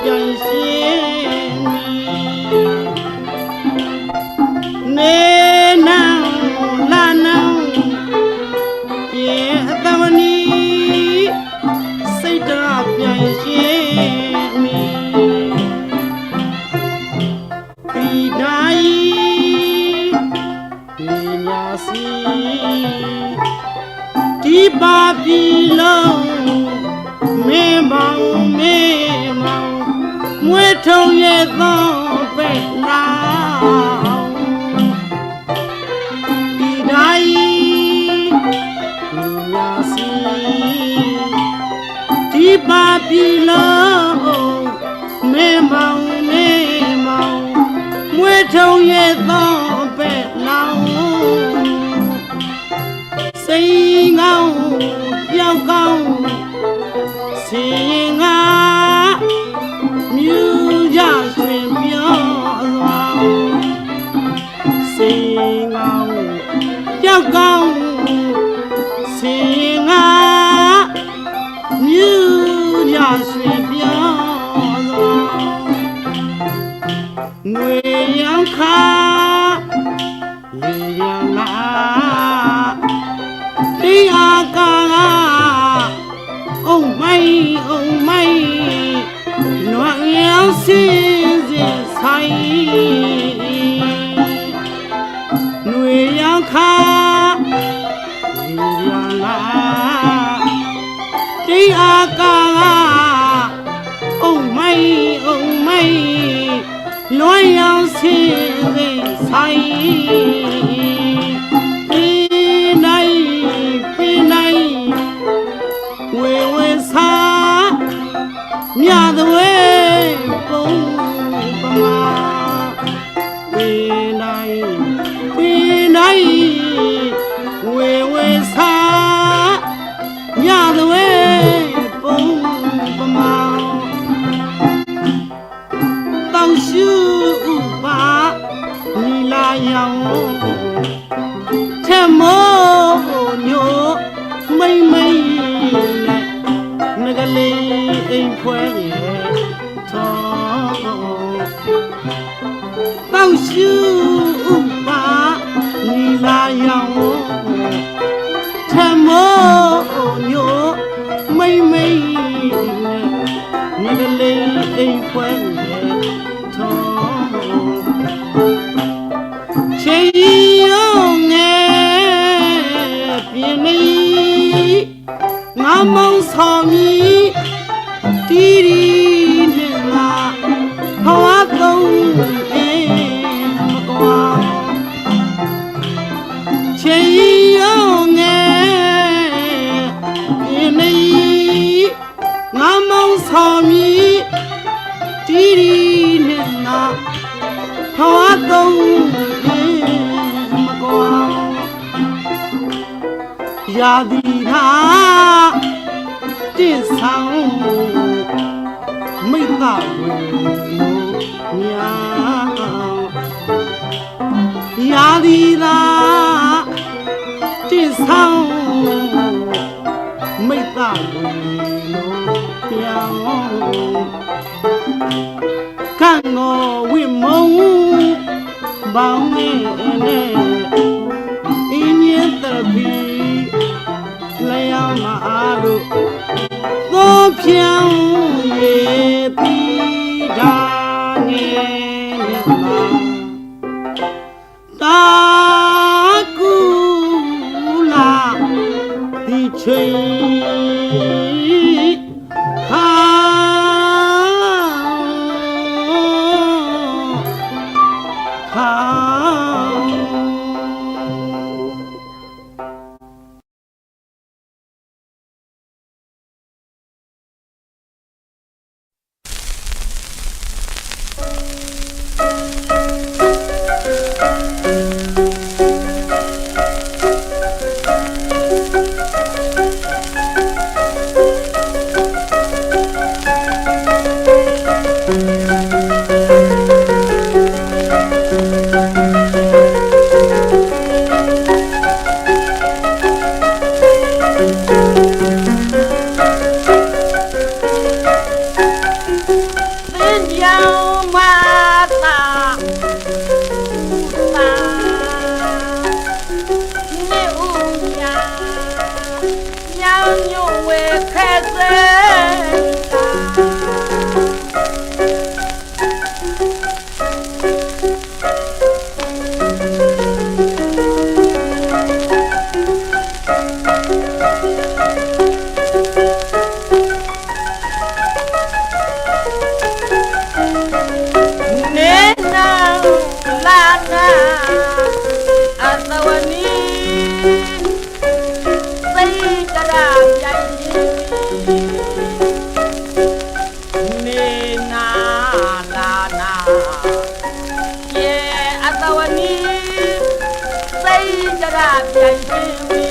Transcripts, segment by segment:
ပြန်ရှင်းနေနောင်လာနောင်ရေအတမနီစိတ်ဓာတ်ပြန်ရှင်းမိဒီတိုင်းဒီညာစီဒီပါပြီလုံး me mau me mau မင်းမောင်မွေးထုံရဲ့သောပဲ့လာဒီတိုင်းညာစီဒီပါပြီလုံး ငွေရောင် မြတ် the ထမောညိုမိမ့်မိမ့်နဲ့ငကလေးအိမ်ဖွဲရဲ့သောတောက်ရှူဥပါနီလာယောင်ထမောညိုမိမ့်မိမ့်နဲ့ငကလေးအိမ်ဖွဲရဲ့ ဆောင်မီတီရီနဲ့ငါဘဝသုံးအေးမကွာချိန်ရောငယ်ဒီနေ့ငါမောင်ဆောင်မီတီရီနဲ့ငါဘဝသုံးအေးမကွာရာဒီနာ တင့်ဆောင်မိတ်ကဝေညာရာဒီနာတင့်ဆောင်မိတ်ကဝေပြောင်းကံကိုဝိမုံဘောင်းနေနဲ့အင်းရဲ့တပီလျောင်းမအားလို့ သော ကြရပြန်ချင်းဝီ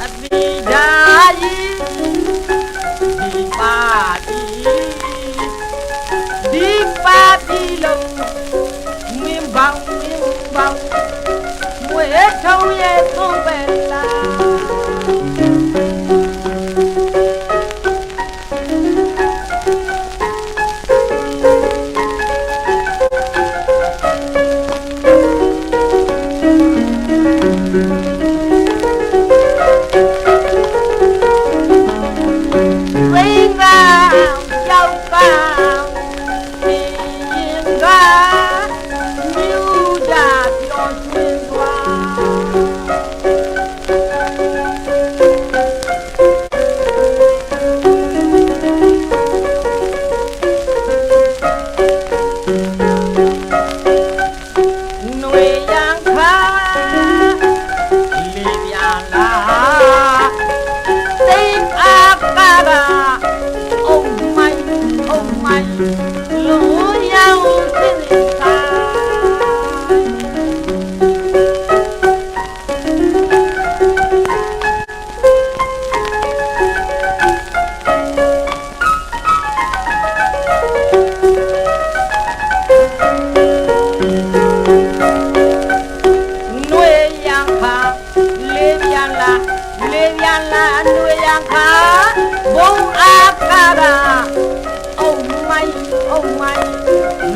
အပိဓာယီဒီပါတီဒီပါတီလုံးမင်းဘောင်မင်းဘောင်ဝဲထုံးရဲ့သုံးပဲလား là người đàn khá vốn a ca đà. Ông mày ông mày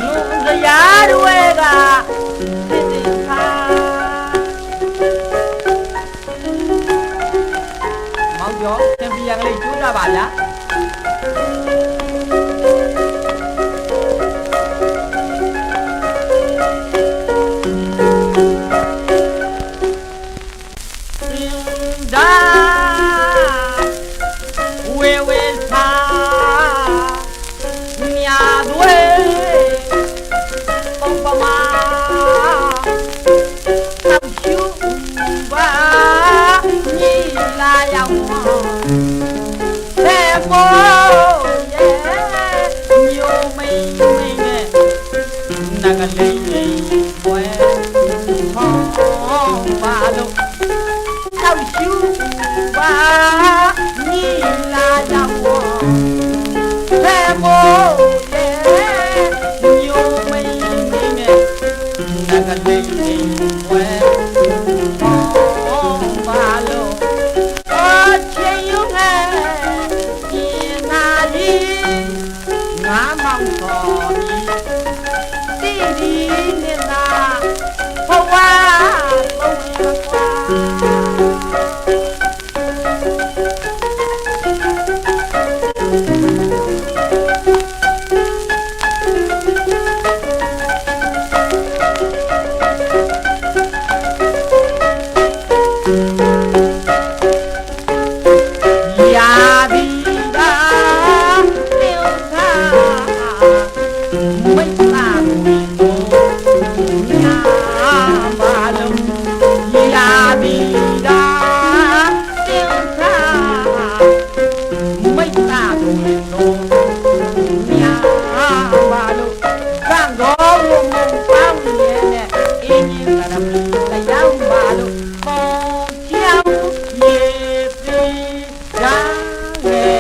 nụ ra giá đuôi gà mau gió thêm viên lên chú ra bà lá Thank you.